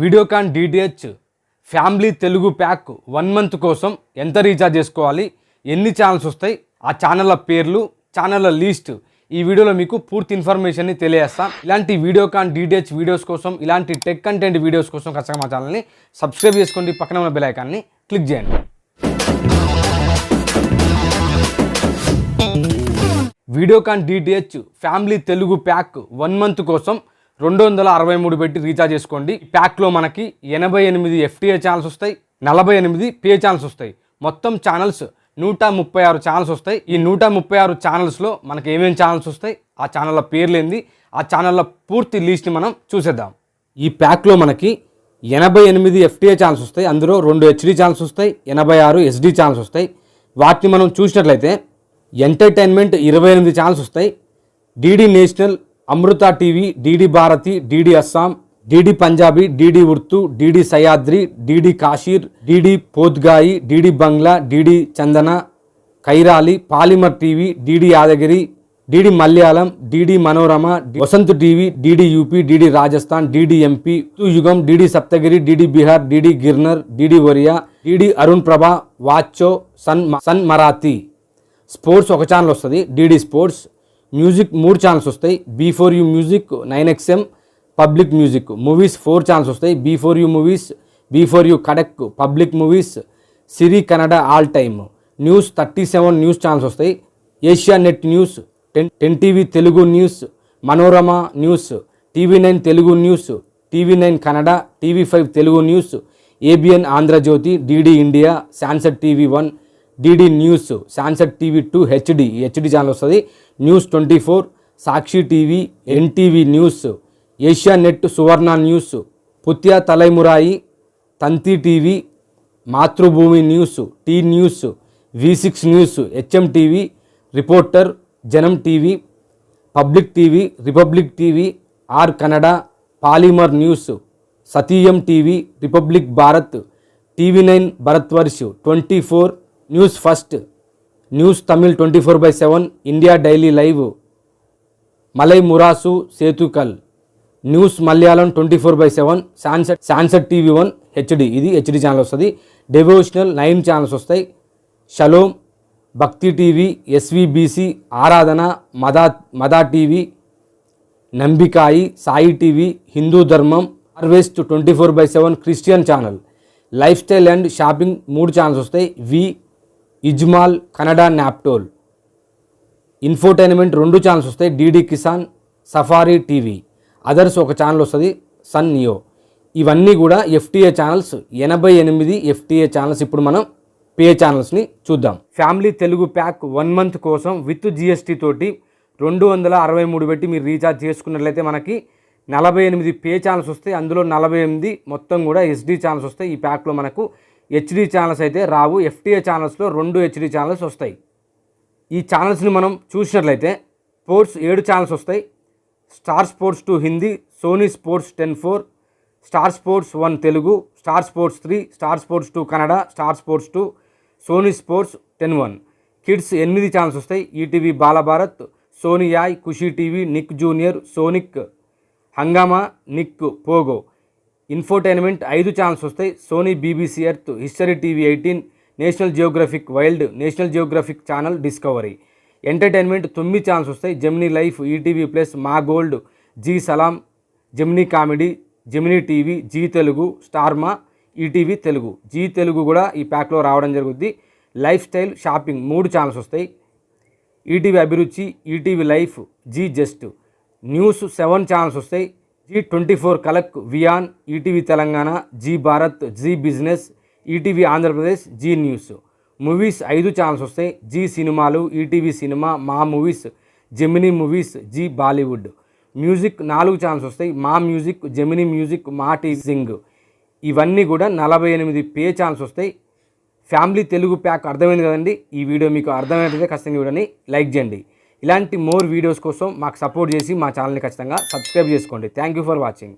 Videocon DTH family Telugu pack one month కోసం ఎంత recharge చేసుకోవాలి? ఎన్ని ఛానల్స్ వస్తాయి? ఆ ఛానళ్ళ పేర్లు ఛానళ్ళ లీస్ట్ ఈ వీడియోలో మీకు పూర్తి ఇన్ఫర్మేషన్ని తెలియజేస్తాం. ఇలాంటి వీడియోకాన్ డిటిహెచ్ వీడియోస్ కోసం ఇలాంటి టెక్ కంటెంట్ వీడియోస్ కోసం ఖచ్చితంగా మా ఛానల్ని సబ్స్క్రైబ్ చేసుకోండి. పక్కన ఉన్న బెలైకాన్ని క్లిక్ చేయండి. Videocon DTH family Telugu pack one month కోసం రెండు వందల అరవై మూడు పెట్టి రీఛార్జ్ చేసుకోండి. ప్యాక్లో మనకి ఎనభై ఎనిమిది ఎఫ్టీఏ ఛానల్స్ వస్తాయి నలభై ఎనిమిది పే ఛానల్స్ వస్తాయి. మొత్తం ఛానల్స్ నూట ముప్పై ఆరు ఛానల్స్ వస్తాయి. ఈ నూట ముప్పై ఆరు ఛానల్స్లో మనకి ఏమేమి ఛానల్స్ వస్తాయి ఆ ఛానళ్ళ పేర్లు ఏంది ఆ ఛానళ్ళ పూర్తి లిస్ట్ని మనం చూసేద్దాం. ఈ ప్యాక్లో మనకి ఎనభై ఎనిమిది ఎఫ్టీఏ ఛానల్స్ వస్తాయి అందులో రెండు హెచ్డి ఛానల్స్ వస్తాయి ఎనభై ఆరు ఎస్డి ఛానల్స్ వస్తాయి. వాటిని మనం చూసినట్లయితే ఎంటర్టైన్మెంట్ ఇరవై ఎనిమిది ఛానల్స్ వస్తాయి DD national Amrita TV DD Bharati DD Assam DD Punjabi DD Urdu DD Sahyadri DD Kashir DD Podhigai DD Bangla DD Chandana Kairali Polimer TV DD Yadagiri DD Malayalam DD Manorama Vasanth TV DD UP DD Rajasthan DD MP యుగం DD Saptagiri DD Bihar DD Girnar DD Oriya DD Arun Prabha వాచో Sun Sun Marathi. Sports ఒక channel వస్తుంది DD sports. Music మూడు channels వస్తాయి. B four U music nine XM public music. Movies four channels వస్తాయి. B four U movies B four U కడక్ public movies Siri Kannada all time. News thirty seven news channels వస్తాయి. Asianet news ten ten TV Telugu news Manorama news TV nine Telugu news TV nine Kannada TV five Telugu news ABN Andhra Jyothi DD India Sansad TV one DD news Sansad TV two HD HD channel వస్తుంది. News twenty four Sakshi TV NTV news Asianet Suvarna news Puthiya Thalaimurai Thanthi TV Mathrubhumi news T news V six news HM TV reporter Janam TV public TV Republic TV R Kannada Polimer news Sathiyam TV Republic Bharat TV nine Bharatvarsh twenty four news first news Tamil twenty four by seven India daily live Malai Murasu Seithigal news Malayalam twenty four by seven Sansad Sansad TV one HD. ఇది HD channel వస్తుంది. Devotional nine channels వస్తాయి. Shalom Bhakti TV SVBC Aradhana Madha Madha TV Nambikkai Sai TV Hindu Dharmam harvest twenty four by seven Christian channel lifestyle and shopping మూడు channels వస్తాయి. వి ఇజ్మాల్ Kannada Naaptol. Infotainment రెండు channels వస్తాయి. DD Kisan safari TV. Others ఒక channel వస్తుంది Sun Neo. ఇవన్నీ కూడా FTA channels. ఎనభై ఎనిమిది ఎఫ్టీఏ ఛానల్స్ ఇప్పుడు మనం పే ఛానల్స్ని చూద్దాం. Family Telugu pack one month కోసం విత్ జిఎస్టీ తోటి రెండు వందల అరవై మూడు పెట్టి మీరు రీఛార్జ్ చేసుకున్నట్లయితే మనకి నలభై ఎనిమిది పే ఛానల్స్ వస్తాయి. అందులో నలభై ఎనిమిది మొత్తం కూడా ఎస్డీ ఛానల్స్ వస్తాయి. ఈ ప్యాక్లో మనకు హెచ్డీ ఛానల్స్ అయితే రావు. ఎఫ్టీఏ ఛానల్స్లో రెండు హెచ్డీ ఛానల్స్ వస్తాయి. ఈ ఛానల్స్ని మనం చూసినట్లయితే స్పోర్ట్స్ ఏడు ఛానల్స్ వస్తాయి. Star sports two Hindi Sony sports ten four star sports one Telugu star sports three star sports two Kannada star sports two Sony sports ten one kids ఎనిమిది channels వస్తాయి. ETV Balbharat Sony Yay Khushi TV Nick junior Sonic Hungama Nick Pogo infotainment ఐదు channels వస్తాయి. Sony BBC Earth History TV eighteen National Geographic Wild National Geographic Channel Discovery. Entertainment తొమ్మిది channels వస్తాయి. Gemini life ETV plus మా gold Zee Salaam Gemini comedy Gemini TV Zee Telugu Star Maa ETV Telugu. Zee Telugu కూడా ఈ ప్యాక్లో రావడం జరుగుద్ది. లైఫ్ స్టైల్ షాపింగ్ మూడు channels వస్తాయి. ETV Abhiruchi ETV life Zee just. News seven channels వస్తాయి. జీ ట్వంటీ ఫోర్ కలక్ వియాన్ ETV Telangana Zee Bharat Zee business ETV Andhra Pradesh Zee news. Movies ఐదు ఛానల్స్ వస్తాయి. Zee Cinemalu ETV cinema Maa movies Gemini movies Zee Bollywood. Music నాలుగు ఛానల్స్ వస్తాయి. మా music Gemini music Maa TV sing. ఇవన్నీ కూడా నలభై ఎనిమిది పే ఛానల్స్ వస్తాయి. ఫ్యామిలీ తెలుగు ప్యాక్ అర్థమైంది కదండి? ఈ వీడియో మీకు అర్థమైనట్లయితే ఖచ్చితంగా చూడండి వీడియోని లైక్ చేయండి. ఇలాంటి మోర్ వీడియోస్ కోసం మాకు సపోర్ట్ చేసి మా ఛానల్ని ఖచ్చితంగా సబ్స్క్రైబ్ చేసుకోండి. Thank you for watching